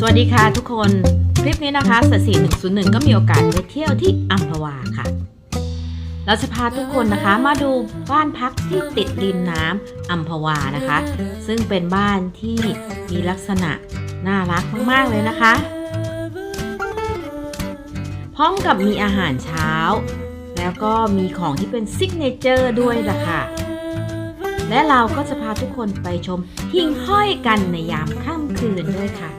สวัสดีค่ะทุกคน คลิปนี้นะคะสสี101 ก็มีโอกาสไปเที่ยวที่อัมพวาค่ะ เราจะพาทุกคนนะคะมาดูบ้านพักที่ติดริมน้ำอัมพวานะคะ ซึ่งเป็นบ้านที่มีลักษณะน่ารักมาก ๆ เลยนะคะ พร้อมกับมีอาหารเช้า แล้วก็มีของที่เป็นซิกเนเจอร์ด้วยล่ะค่ะ และเราก็จะพาทุกคนไปชมหิ่งห้อยกันในยามค่ำคืนด้วยค่ะ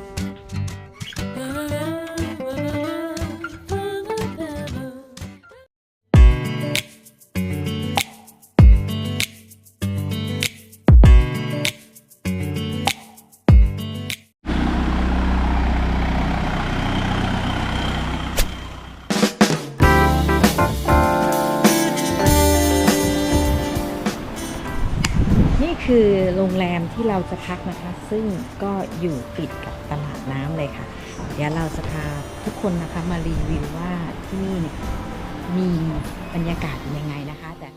คือโรงแรมที่เราจะพักนะคะ ซึ่งก็อยู่ติดกับตลาดน้ำเลยค่ะ เดี๋ยวเราจะพาทุกคนนะคะมารีวิวว่าที่นี่มีบรรยากาศยังไงนะคะ แต่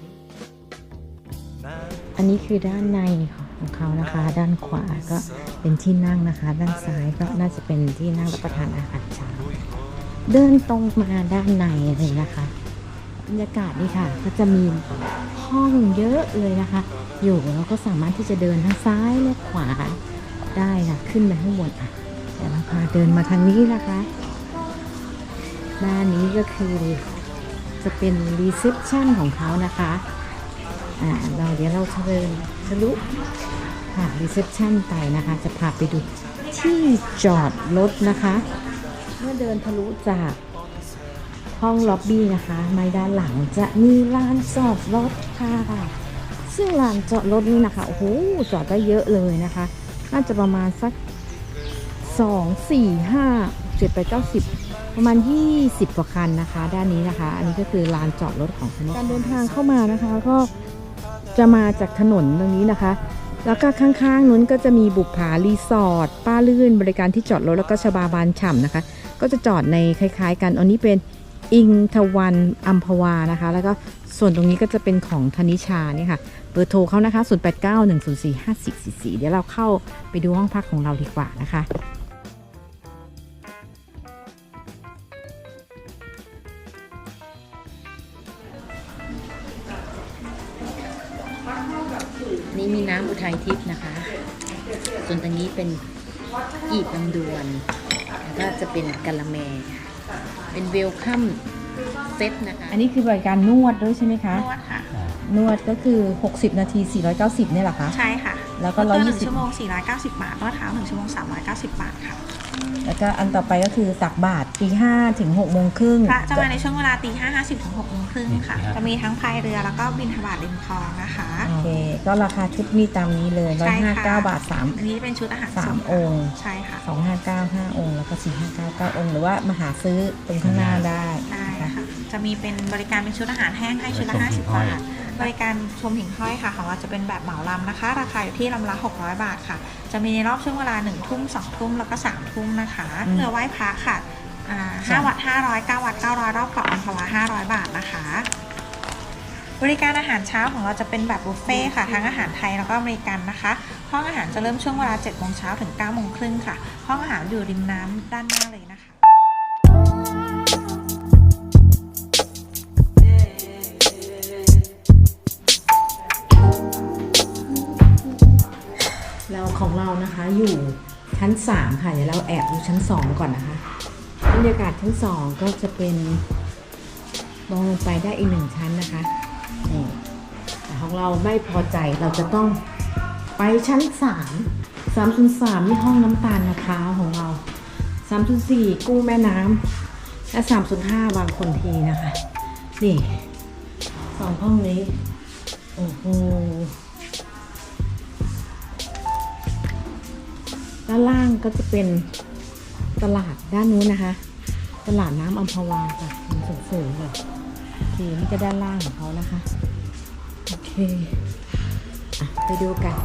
อันนี้คือด้านในของเขานะคะ ด้านขวาก็เป็นที่นั่งนะคะ ด้านซ้ายก็น่าจะเป็นที่นั่งรับประทานอาหารเช้าเดินตรงมาด้านในเลยนะคะ บรรยากาศนี่ค่ะ ก็จะมีห้องเยอะเลยนะคะ อยู่เราก็สามารถที่จะเดินทั้งซ้ายและขวาได้ค่ะ ขึ้นไปข้างบนอะเดี๋ยวเราพาเดินมาทางนี้นะคะด้านนี้ก็คือจะเป็นรีเซพชันของเขานะคะอ่าเราเดี๋ยวเราเดินทะลุผ่านรีเซพชันไปนะคะ จะพาไปดูที่จอดรถนะคะ เมื่อเดินทะลุจากห้องล็อบบี้นะคะในด้านหลังจะมีลานจอดรถค่ะ ซึ่งลานจอดรถนี่นะคะ โอ้โห จอดได้เยอะเลยนะคะ น่าจะประมาณสัก2 4 5 7 8 9 10ประมาณ 20 กว่าคันนะคะ ด้านนี้นะคะ อันนี้ก็คือลานจอดรถของคันนี้การเดินทางเข้ามานะคะ ก็จะมาจากถนนตรงนี้นะคะ แล้วก็ข้างๆนู้นก็จะมีบุปผารีสอร์ทป้าลื่นบริการที่จอดรถแล้วก็ชบาบานฉ่ำนะคะ ก็จะจอดในคล้าย ๆ กัน อันนี้เป็นอิงทวันอัมพวานะคะ แล้วก็ ส่วนตรงนี้ก็จะเป็นของธนิชาเนี่ยค่ะ เบอร์โทรเขานะคะ 0891045444 เดี๋ยวเราเข้าไปดูห้องพักของเราดีกว่านะคะนี่มีน้ำอุทัยทิพย์นะคะ ส่วนตรงนี้เป็นอีบลำดวน แล้วก็จะเป็นกะละแม เป็นเวลคัม เซตนะคะอันนี้คือบริการนวดด้วยใช่ไหมคะ นวดค่ะ นวดก็คือ 60 นาที 490เนี่ยเหรอคะ ใช่ค่ะแล้วก็นวดหนึ่ง120ชั่วโมง 490 บาทนวดเท้าหนึ่งชั่วโมง 390 บาทค่ะ แล้วก็อันต่อไปก็คือตักบาทตีห้าถึงหกโมงครึ่ง พระจะมาในช่วงเวลาตีห้าห้าสิบถึงหกโมงครึ่งค่ะครับจะมีทั้งพายเรือแล้วก็บินทบาทริมคลองนะคะ โอเค ก็ราคาชุดมีตามนี้เลยใช่ค่ะ159บาท3อันนี้เป็นชุดอาหารสามส่องค์ใช่ค่ะ259 5องค์ แล้วก็459 9องค์ หรือว่ามาหาซื้อตรงข้างหน้าได้ได้นะคะค่ะ จะมีเป็นบริการเป็นชุดอาหารแห้งให้ชุดละชมหิ่50งห้อยบาท บริการชมหิ่งห้อยค่ะ ของเราจะเป็นแบบเหมาลำนะคะ ราคาอยู่ที่ลำละ 600 บาทค่ะ จะมีในรอบช่วงเวลา1ทุ่ม2ทุ่มแล้วก็3ทุ่มนะคะเรือไหว้พระค่ะอ่าห้าวัด500 9วัด900รอบเกาะอัมพวา500บาทนะคะ บริการอาหารเช้าของเราจะเป็นแบบบุฟเฟ่ต์ค่ะทั้งอาหารไทยแล้วก็อเมริกันนะคะ ห้องอาหารจะเริ่มช่วงเวลา7โมงเช้าถึง9โมงครึ่งค่ะ ห้องอาหารอยู่ริมน้ำด้านหน้าเลยนะคะ ของเรานะคะอยู่ชั้น 3 ค่ะ เดี๋ยวเราแอบดูชั้น 2 ก่อนนะคะ บรรยากาศชั้น 2 ก็จะเป็นมองลงไปได้อีกหนึ่งชั้นนะคะนี่แต่ของเราไม่พอใจเราจะต้องไปชั้น 3 3.3นี่ห้องน้ำตาลมะพร้าวของเรา 3.4 กุ้งแม่น้ำและ 3.5 บางคนทีนะคะ นี่สองห้องนี้ โอ้โห ด้านล่างก็จะเป็นตลาดด้านนู้นนะคะ ตลาดน้ำอัมพวาค่ะมันสูงๆเลยโอเคนี่ก็ด้านล่างของเขานะคะ โอเคอะไปดูกัน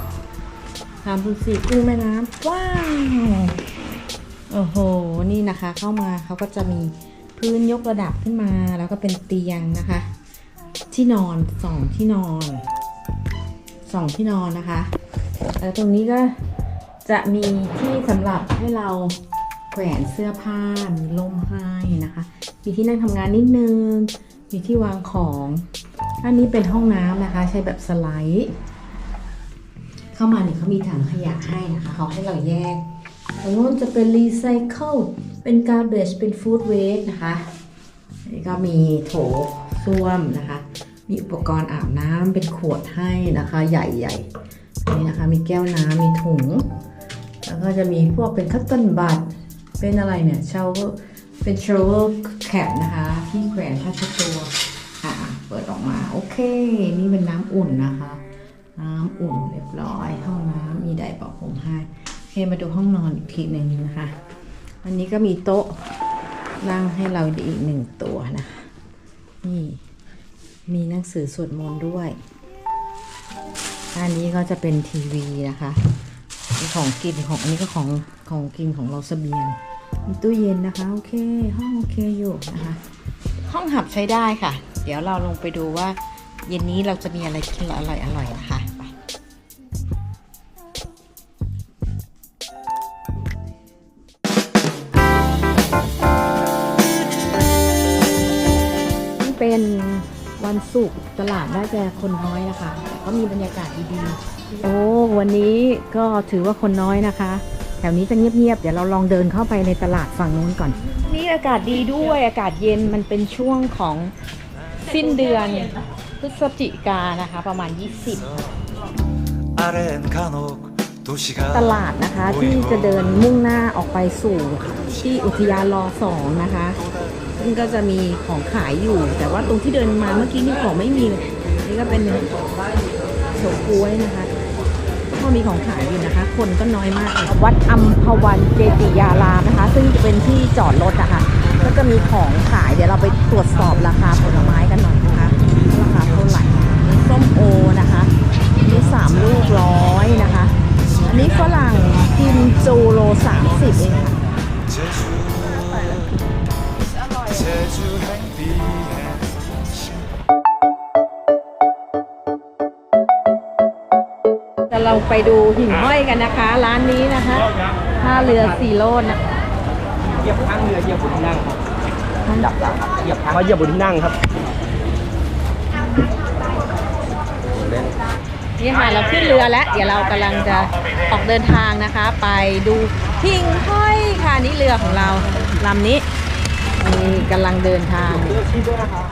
สามพันสี่กุ้งแม่น้ำว้าวโอ้โห นี่นะคะ เข้ามาเขาก็จะมีพื้นยกระดับขึ้นมา แล้วก็เป็นเตียงนะคะ ที่นอนสองที่นอนสองที่นอนนะคะ แล้วตรงนี้ก็ จะมีที่สำหรับให้เราแขวนเสื้อผ้ามีล่มให้นะคะ มีที่นั่งทำงานนิดนึง มีที่วางของ อันนี้เป็นห้องน้ำนะคะ ใช้แบบสไลด์เข้ามาเนี่ยเขามีถังขยะให้นะคะเขาให้เราแยกตรงนู้นจะเป็นรีไซเคิลเป็นกาเบจเป็นฟู้ดเวสนะคะนนี้ก็มีโถส้วมนะคะ มีอุปกรณ์อาบน้ำเป็นขวดให้นะคะ ใหญ่ๆนนี้นะคะ มีแก้วน้ำมีถุง แล้วก็จะมีพวกเป็นคัตเติลบัตเป็นอะไรเนี่ยเชลเป็นเชลแคปนะคะ ที่แขวนผ้าเช็ดตัวอะเปิดออกมาโอเค นี่เป็นน้ำอุ่นนะคะ น้ำอุ่นเรียบร้อยห้องน้ำมีไดร์เป่าผมให้โอเคมาดูห้องนอนอีกทีหนึ่งนะคะ อันนี้ก็มีโต๊ะนั่งให้เราอีกหนึ่งตัวนะคะนี่มีหนังสือสวดมนต์ด้วยอันนี้ก็จะเป็นทีวีนะคะ ของกินของอันนี้ก็ของของกินของเราเสบียง มีตู้เย็นนะคะ โอเค ห้องโอเคอยู่นะคะ ห้องหับใช้ได้ค่ะ เดี๋ยวเราลงไปดูว่า เย็นนี้เราจะมีอะไรกินอร่อยอร่อยนะคะ น่าจะคนน้อยนะคะแต่ก็มีบรรยากาศดีๆ โอ้ วันนี้ก็ถือว่าคนน้อยนะคะ แถวนี้จะเงียบๆ เดี๋ยวเราลองเดินเข้าไปในตลาดฝั่งนู้นก่อน นี่อากาศดีด้วย อากาศเย็น มันเป็นช่วงของสิ้นเดือนพฤศจิกานะคะ ประมาณ 20 ตลาดนะคะที่จะเดินมุ่งหน้าออกไปสู่ที่อุทยานรอสองนะคะซึ่งก็จะมีของขายอยู่ แต่ว่าตรงที่เดินมาเมื่อกี้นี่ของไม่มี นี่ก็เป็นโฉกล้วยนะคะก็มีของขายอยู่นะคะ คนก็น้อยมาก วัดอัมพวันเจติยารามนะคะ ซึ่งจะเป็นที่จอดรถนะคะก็จะมีของขายเดี๋ยวเราไปตรวจสอบราคาผลไม้กันหน่อยนะคะ ราคาเท่าไหร่นี่ส้มโอนะคะนี่สามลูกร้อยนะคะ อันนี้ฝรั่งกิมจูโลสามสิบเองค่ะ ไปดูหิ่งห้อยกันนะคะ ร้านนี้นะคะท่าเรือสีโรดนะเหยียบข้างเรือเหยียบบนที่นั่งครับดับดับเหยียบข้างเขาเหยียบบนที่นั่งครับนี่ค่ะเราขึ้นเรือแล้ว เดี๋ยวเรากำลังจะออกเดินทางนะคะ ไปดูหิ่งห้อยค่ะนี่เรือของเราลำนี้ นี่กำลังเดินทาง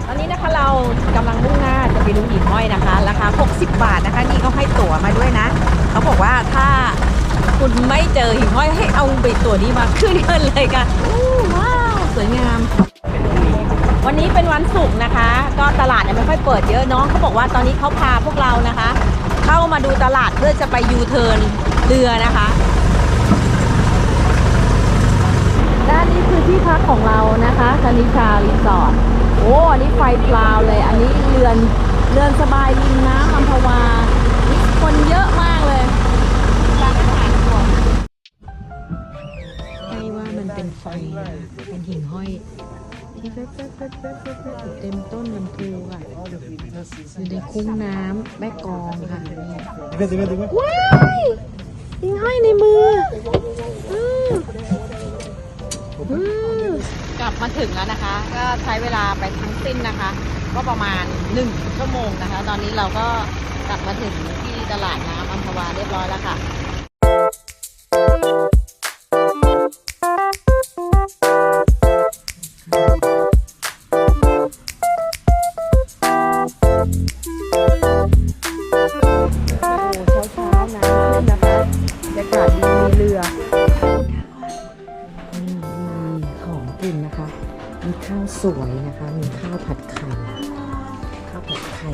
ตอนนี้นะคะเรากำลังมุ่งหน้าจะไปดูหิ่งห้อยนะคะราคา 60 บาทนะคะนี่เขาให้ตั๋วมาด้วยนะ เขาบอกว่าถ้าคุณไม่เจอหิ่งห้อยให้เอาไปตั๋วนี้มาขึ้นเงินเลยค่ะอู้ว้าวสวยงาม วันนี้เป็นวันศุกร์นะคะ ก็ตลาดยังไม่ค่อยเปิดเยอะน้องเขาบอกว่าตอนนี้เขาพาพวกเรานะคะ เข้ามาดูตลาดเพื่อจะไปยูเทิร์นเรือนะคะ ด้า นนี้คือที่พักของเรานะคะคณิชารีสอร์ทโอ้อันนี้ไฟพลาวเลย อันนี้เรือนเรือนสบายริมน้ำอัมพวานี่คนเยอะมากเลยร้านอาหารก่อนให้ว่ามันเป็นไฟเป็นหิ่งห้อยที่แป๊บแป๊บแป๊บแป๊บแป๊บเต็มต้นลำพูค่ะอยู่ในคุ้งน้ำแม่กลองค่ะนี่ว้ายหิ่งห้อยในมือ กลับมาถึงแล้วนะคะ ก็ใช้เวลาไปทั้งสิ้นนะคะ ก็ประมาณหนึ่งชั่วโมงนะคะ ตอนนี้เราก็กลับมาถึงที่ตลาดน้ำอัมพวาเรียบร้อยแล้วค่ะ กินนะคะ มีข้าวสวยนะคะ มีข้าวผัดไข่ข้าวผัดไข่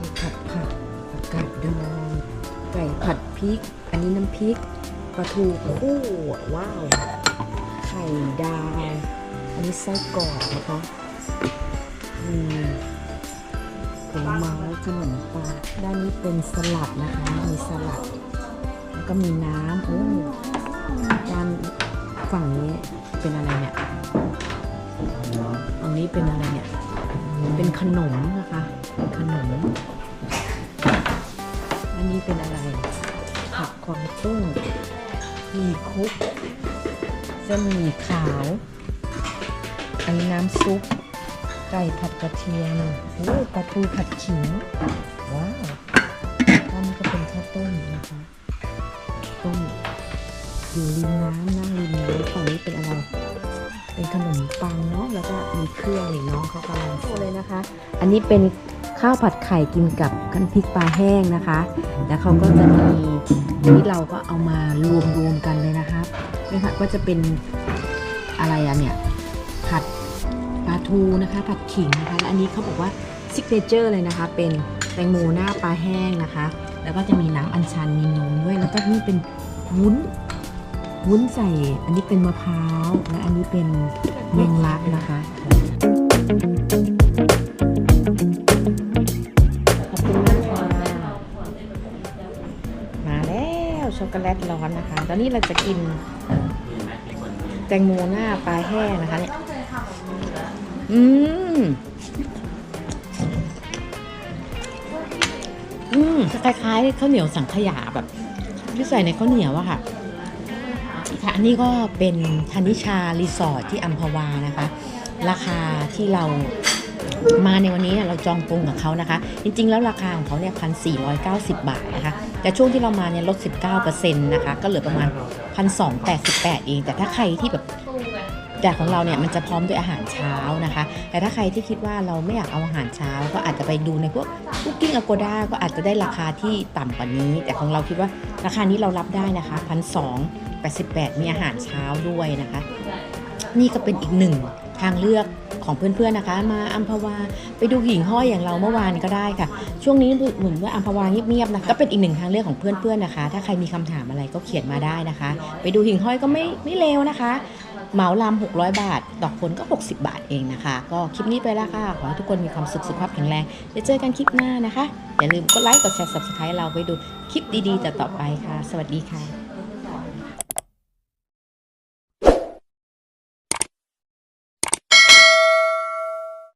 มีผัดผักผักกาดดองไก่ผัดพริก อันนี้น้ำพริกปลาทูคู่ว้าวไข่ดาวอันนี้ไส้กรอกนะคะมีผลไม้ขนมปังด้านนี้เป็นสลัดนะคะ มีสลัด แล้วก็มีน้ำโอ้ด้าน ฝั่งนี้เป็นอะไรเนี่ยฝั่งนี้เป็นอะไรเนี่ย เป็นขนมนะคะเป็นขนม อันนี้เป็นอะไร ผักควางตุ้งมีคุกจะมีขาว อันนี้น้ำซุป ไก่ผัดกระเทียมโอ้ปลาทูผัดขิง ว้าวอันนี้ก็เป็นข้าวต้มนะคะ ต้ม อยู่ริมน้ำนั่งริมน้ำฝั่งนี้เป็นอะไร เป็นขนมปังเนาะแล้วก็มีเครื่องนี่น้องเขากำลังโชว์เลยนะคะ อันนี้เป็นข้าวผัดไข่กินกับกันพริกปลาแห้งนะคะ แล้วเขาก็จะมีที่เราก็เอามารวมรวมกันเลยนะคะนี่ค่ะก็จะเป็นอะไรอะเนี่ยผัดปลาทูนะคะ ผัดขิงนะคะและอันนี้เขาบอกว่าซิกเนเจอร์เลยนะคะ เป็นแตงโมหน้าปลาแห้งนะคะ แล้วก็จะมีน้ำอัญชันมีนมด้วยแล้วก็นี่เป็นวุ้น วุ้นใส่ อันนี้เป็นมะพร้าวและอันนี้เป็นแมงลักนะคะขอบคุณมากค่ะมาแล้วช็อกโกแลตร้อนนะคะ ตอนนี้เราจะกินแตงโมหน้าปลาแห้งนะคะเนี่ยอืมอืมคล้ายๆข้าวเหนียวสังขยาแบบที่ใส่ในข้าวเหนียวอะค่ะ ค่ะอันนี้ก็เป็นธนิชารีสอร์ทที่อัมพวานะคะ ราคาที่เรามาในวันนี้เราจองตรงกับเขานะคะ จริง ๆ แล้วราคาของเขาเนี่ยพันสี่ร้อยเก้าสิบบาทนะคะ แต่ช่วงที่เรามาเนี่ยลด19%นะคะ ก็เหลือประมาณพันสองแปดสิบแปดเอง แต่ถ้าใครที่แบบ แต่ของเราเนี่ยมันจะพร้อมด้วยอาหารเช้านะคะ แต่ถ้าใครที่คิดว่าเราไม่อยากเอาอาหารเช้า ก็อาจจะไปดูในพวกคุกกิ้งอโกด้าก็อาจจะได้ราคาที่ต่ำกว่านี้ แต่ของเราคิดว่าราคานี้เรารับได้นะคะพันสองแปดสิบแปดมีอาหารเช้าด้วยนะคะ นี่ก็เป็นอีกหนึ่งทางเลือก ของเพื่อนๆนะคะ มาอัมพวาไปดูหิ่งห้อยอย่างเราเมื่อวานก็ได้ค่ะ ช่วงนี้เหมือนว่าอัมพวาเงียบๆนะคะก็เป็นอีกหนึ่งทางเลือกของเพื่อนๆนะคะ ถ้าใครมีคำถามอะไรก็เขียนมาได้นะคะ ไปดูหิ่งห้อยก็ไม่ไม่เลวนะคะเหมาลำ600 บาท ดอกผลก็ 60 บาทเองนะคะ ก็คลิปนี้ไปแล้วค่ะ ขอให้ทุกคนมีความสุขสุขภาพแข็งแรงเดี๋ยวเจอกันคลิปหน้านะคะ อย่าลืมกดไลค์ กดแชร์ subscribe เราไปดูคลิปดีๆ ต่อๆไปค่ะ สวัสดีค่ะ